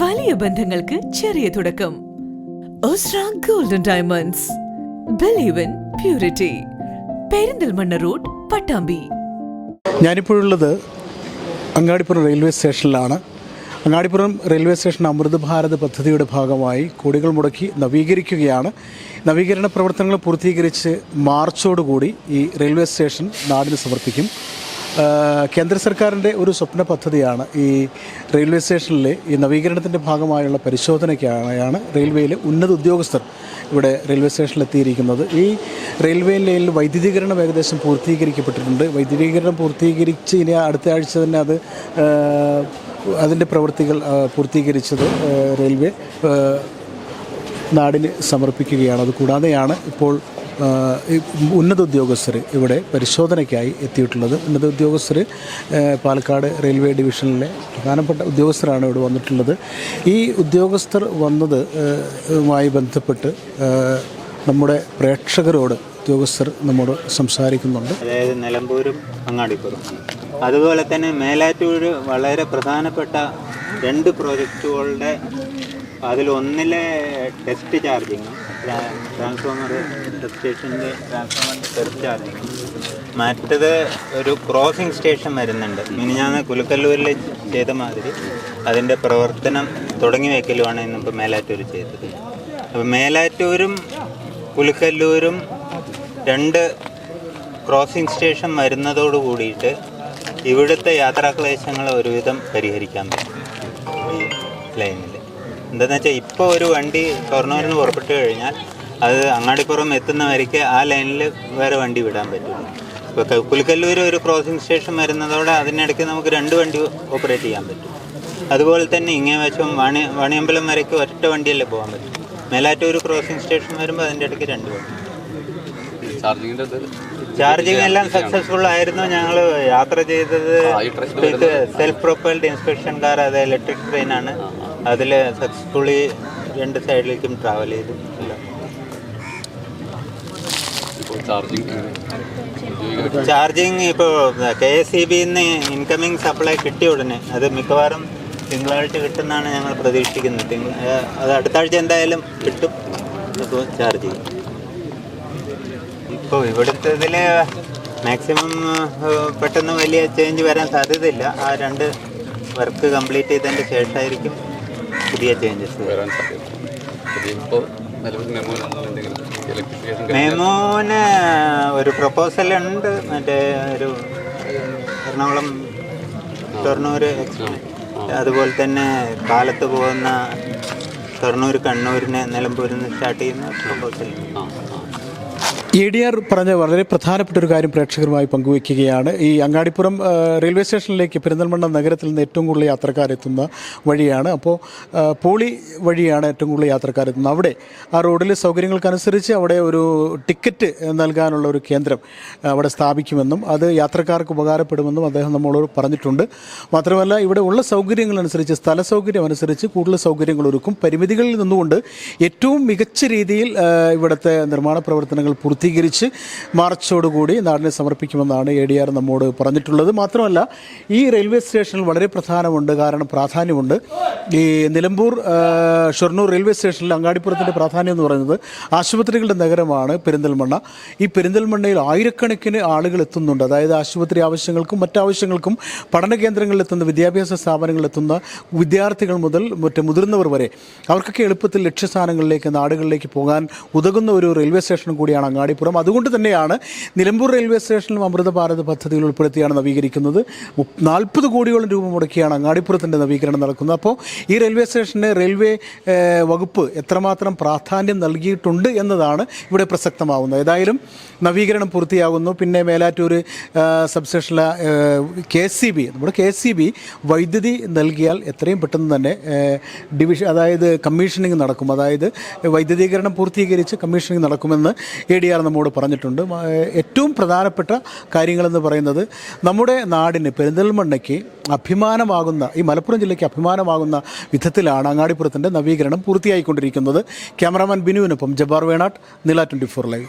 വലിയ ബന്ധങ്ങൾക്ക് ചെറിയ തുടക്കം. Golden diamonds believe in purity Perinthalmanna road Pattambi. ഞാനിപ്പോഴുള്ളത് Angadipuram railway സ്റ്റേഷനിലാണ്. അങ്ങാടിപ്പുറം റെയിൽവേ സ്റ്റേഷൻ അമൃത് ഭാരത് പദ്ധതിയുടെ ഭാഗമായി കോടികൾ മുടക്കി നവീകരിക്കുകയാണ്. നവീകരണ പ്രവർത്തനങ്ങൾ പൂർത്തീകരിച്ച് മാർച്ചോടുകൂടി ഈ റെയിൽവേ സ്റ്റേഷൻ നാടിന് സമർപ്പിക്കും. കേന്ദ്ര സർക്കാരിന്റെ ഒരു സ്വപ്ന പദ്ധതിയാണ് ഈ റെയിൽവേ സ്റ്റേഷനിലെ ഈ നവീകരണത്തിന്റെ ഭാഗമായുള്ള പരിശോധനയ്ക്കാണ് റെയിൽവേയിലെ ഉന്നത ഉദ്യോഗസ്ഥർ ഇവിടെ റെയിൽവേ സ്റ്റേഷനിൽ എത്തിയിരിക്കുന്നത്. ഈ റെയിൽവേ ലൈനിൽ വൈദ്യുതീകരണം ഏകദേശം പൂർത്തീകരിക്കപ്പെട്ടിട്ടുണ്ട്. വൈദ്യുതീകരണം പൂർത്തീകരിച്ച് ഇനി അടുത്ത ആഴ്ച തന്നെ അത് അതിന്റെ പ്രവൃത്തികൾ പൂർത്തീകരിച്ചത് റെയിൽവേ നാടിന് സമർപ്പിക്കുകയാണ്. അതുകൂടാതെയാണ് ഇപ്പോൾ ആ, ഈ ഉന്നത ഉദ്യോഗസ്ഥർ ഇവിടെ പരിശോധനയ്ക്കായി എത്തിയിട്ടുള്ളത്. ഉന്നത ഉദ്യോഗസ്ഥർ പാലക്കാട് റെയിൽവേ ഡിവിഷനിലെ പ്രധാനപ്പെട്ട ഉദ്യോഗസ്ഥരാണ് ഇവിടെ വന്നിട്ടുള്ളത്. ഈ ഉദ്യോഗസ്ഥർ വന്നത് മായി ബന്ധപ്പെട്ട് നമ്മുടെ പ്രേക്ഷകരോട് ഉദ്യോഗസ്ഥർ നമ്മോട് സംസാരിക്കുന്നുണ്ട്. അതായത് നിലമ്പൂരും അങ്ങാടിപ്പുറം. അതുപോലെ തന്നെ മേലാറ്റൂര് വളരെ പ്രധാനപ്പെട്ട രണ്ട് പ്രോജക്റ്റുകളുടെ അതിലൊന്നിലെ ടെസ്റ്റ് ചാർജിങ് ട്രാൻസ്ഫോമർ സ്റ്റേഷന്റെ ട്രാൻസ്ഫോമറിന്റെ മറ്റത് ഒരു ക്രോസിംഗ് സ്റ്റേഷൻ വരുന്നുണ്ട്. മിനിഞ്ഞാന്ന് കുലുക്കല്ലൂരിൽ ചെയ്ത മാതിരി അതിന്റെ പ്രവർത്തനം തുടങ്ങി വയ്ക്കലുമാണ് ഇന്നിപ്പോൾ മേലാറ്റൂർ ചെയ്തത്. അപ്പോൾ മേലാറ്റൂരും കുലുക്കല്ലൂരും രണ്ട് ക്രോസിംഗ് സ്റ്റേഷൻ വരുന്നതോട് കൂടിയിട്ട് ഇവിടുത്തെ യാത്രാക്ലേശങ്ങൾ ഒരുവിധം പരിഹരിക്കാൻ പറ്റും ഈ ലൈനിൽ എന്താണെന്ന് വെച്ചാൽ ഇപ്പോൾ ഒരു വണ്ടി ഷൊർണൂരിൽ നിന്ന് പുറപ്പെട്ട് കഴിഞ്ഞാൽ അത് അങ്ങാടിപ്പുറം എത്തുന്നവരയ്ക്ക് ആ ലൈനിൽ വേറെ വണ്ടി വിടാൻ പറ്റുള്ളൂ. ഇപ്പോൾ പുലിക്കല്ലൂർ ഒരു ക്രോസിംഗ് സ്റ്റേഷൻ വരുന്നതോടെ അതിനിടയ്ക്ക് നമുക്ക് രണ്ട് വണ്ടി ഓപ്പറേറ്റ് ചെയ്യാൻ പറ്റും. അതുപോലെ തന്നെ ഇങ്ങേ വശം വാണി വാണിയമ്പലം വരയ്ക്ക് ഒറ്റ വണ്ടിയല്ലേ പോകാൻ പറ്റും. മേലാറ്റൂർ ക്രോസിംഗ് സ്റ്റേഷൻ വരുമ്പോൾ അതിന്റെ ഇടയ്ക്ക് രണ്ട് വണ്ടി. ചാർജിങ് എല്ലാം സക്സസ്ഫുൾ ആയിരുന്നു. ഞങ്ങൾ യാത്ര ചെയ്തത് സെൽഫ് പ്രൊപ്പൽഡ് ഇൻസ്പെക്ഷൻ കാർ അത് ഇലക്ട്രിക് ട്രെയിൻ ആണ്. അതിൽ സക്സസ്ഫുള്ളി രണ്ട് സൈഡിലേക്കും ട്രാവൽ ചെയ്തു. എല്ലാം ഇപ്പോൾ ചാർജിങ് ഇപ്പോൾ കെ എസ് സി ബിന്ന് ഇൻകമിങ് സപ്ലൈ കിട്ടിയ ഉടനെ അത് മിക്കവാറും തിങ്കളാഴ്ച കിട്ടുമെന്നാണ് ഞങ്ങൾ പ്രതീക്ഷിക്കുന്നത്. അത് അടുത്ത ആഴ്ച എന്തായാലും കിട്ടും. അപ്പോൾ ചാർജ് ചെയ്യും. ഇപ്പോൾ ഇവിടുത്തെ ഇതിൽ മാക്സിമം പെട്ടെന്ന് വലിയ ചേഞ്ച് വരാൻ സാധ്യതയില്ല. ആ രണ്ട് വർക്ക് കംപ്ലീറ്റ് ചെയ്തതിന്റെ ശേഷമായിരിക്കും പുതിയ ചേഞ്ചസ് വരാൻ സാധ്യത. ഇപ്പോൾ നിലവിൽ മെമ്മോ എന്തെങ്കിലും ഇലക്ട്രിഫിക്കേഷൻ മെമോന് ഒരു പ്രപ്പോസൽ ഉണ്ട്. മറ്റേ ഒരു എറണാകുളം ഷൊർണൂർ അതുപോലെ തന്നെ കാലത്ത് പോകുന്ന ഷൊർണൂർ കണ്ണൂരിനെ നിലമ്പൂരിൽ നിന്ന് സ്റ്റാർട്ട് ചെയ്യുന്ന പ്രപ്പോസൽ ഇ ഡി ആർ പറഞ്ഞ വളരെ പ്രധാനപ്പെട്ട ഒരു കാര്യം പ്രേക്ഷകരുമായി പങ്കുവയ്ക്കുകയാണ് ഈ അങ്ങാടിപ്പുറം റെയിൽവേ സ്റ്റേഷനിലേക്ക് പെരിന്തൽമണ്ണ നഗരത്തിൽ നിന്ന് ഏറ്റവും കൂടുതൽ യാത്രക്കാരെത്തുന്ന വഴിയാണ്. അപ്പോൾ പോളി വഴിയാണ് ഏറ്റവും കൂടുതൽ യാത്രക്കാരെത്തുന്നത് അവിടെ ആ റോഡിലെ സൗകര്യങ്ങൾക്കനുസരിച്ച് അവിടെ ഒരു ടിക്കറ്റ് നൽകാനുള്ള ഒരു കേന്ദ്രം അവിടെ സ്ഥാപിക്കുമെന്നും അത് യാത്രക്കാർക്ക് ഉപകാരപ്പെടുമെന്നും അദ്ദേഹം നമ്മളോട് പറഞ്ഞിട്ടുണ്ട്. മാത്രമല്ല ഇവിടെ ഉള്ള സൗകര്യങ്ങളനുസരിച്ച് സ്ഥല സൗകര്യം അനുസരിച്ച് കൂടുതൽ സൗകര്യങ്ങൾ ഒരുക്കും. പരിമിതികളിൽ നിന്നുകൊണ്ട് ഏറ്റവും മികച്ച രീതിയിൽ ഇവിടുത്തെ നിർമ്മാണ പ്രവർത്തനങ്ങൾ പൂർത്തീകരിച്ച് മാർച്ചോടുകൂടി നാടിനെ സമർപ്പിക്കുമെന്നാണ് എ ഡി ആർ നമ്മോട് പറഞ്ഞിട്ടുള്ളത്. മാത്രമല്ല ഈ റെയിൽവേ സ്റ്റേഷനിൽ വളരെ പ്രധാനമുണ്ട് കാരണം പ്രാധാന്യമുണ്ട്. ഈ നിലമ്പൂർ ഷൊർണൂർ റെയിൽവേ സ്റ്റേഷനിൽ അങ്ങാടിപ്പുറത്തിന്റെ പ്രാധാന്യം എന്ന് പറയുന്നത് ആശുപത്രികളുടെ നഗരമാണ് പെരിന്തൽമണ്ണ. ഈ പെരിന്തൽമണ്ണയിൽ ആയിരക്കണക്കിന് ആളുകൾ എത്തുന്നുണ്ട്. അതായത് ആശുപത്രി ആവശ്യങ്ങൾക്കും മറ്റാവശ്യങ്ങൾക്കും പഠന കേന്ദ്രങ്ങളിൽ എത്തുന്ന വിദ്യാഭ്യാസ സ്ഥാപനങ്ങളിൽ എത്തുന്ന വിദ്യാർത്ഥികൾ മുതൽ മറ്റ് മുതിർന്നവർ വരെ അവർക്കൊക്കെ എളുപ്പത്തിൽ ലക്ഷ്യസ്ഥാനങ്ങളിലേക്ക് നാടുകളിലേക്ക് പോകാൻ ഉതകുന്ന ഒരു റെയിൽവേ സ്റ്റേഷനും കൂടിയാണ് അങ്ങാടിപ്പുറം അതുകൊണ്ട് തന്നെയാണ് നിലമ്പൂർ റെയിൽവേ സ്റ്റേഷനിലും അമൃത ഭാരത് പദ്ധതിയിൽ ഉൾപ്പെടുത്തിയാണ് നവീകരിക്കുന്നത്. നാൽപ്പത് കോടിയോളം രൂപ മുടക്കിയാണ് അങ്ങാടിപ്പുറത്തിന്റെ നവീകരണം നടക്കുന്നത്. അപ്പോൾ ഈ റെയിൽവേ സ്റ്റേഷന് റെയിൽവേ വകുപ്പ് എത്രമാത്രം പ്രാധാന്യം നൽകിയിട്ടുണ്ട് എന്നതാണ് ഇവിടെ പ്രസക്തമാവുന്നത്. ഏതായാലും നവീകരണം പൂർത്തിയാകുന്നു. പിന്നെ മേലാറ്റൂർ സബ്സ്റ്റേഷനിലെ കെ സി ബി നമ്മുടെ കെ സി ബി വൈദ്യുതി നൽകിയാൽ എത്രയും പെട്ടെന്ന് തന്നെ ഡിവിഷൻ അതായത് കമ്മീഷനിങ് നടക്കും. അതായത് വൈദ്യുതീകരണം പൂർത്തീകരിച്ച് കമ്മീഷനിങ് നടക്കുമെന്ന് എ ഡി ആർ നമ്മോട് പറഞ്ഞിട്ടുണ്ട്. ഏറ്റവും പ്രധാനപ്പെട്ട കാര്യങ്ങളെന്ന് പറയുന്നത് നമ്മുടെ നാടിന് പെരിന്തൽമണ്ണയ്ക്ക് അഭിമാനമാകുന്ന ഈ മലപ്പുറം ജില്ലയ്ക്ക് അഭിമാനമാകുന്ന വിധത്തിലാണ് അങ്ങാടിപ്പുറത്തിന്റെ നവീകരണം പൂർത്തിയായിക്കൊണ്ടിരിക്കുന്നത്. ക്യാമറാമാൻ ബിനുവിനൊപ്പം ജബ്ബാർ വേണാട്ട് നില ട്വന്റി ഫോർ ലൈവ്.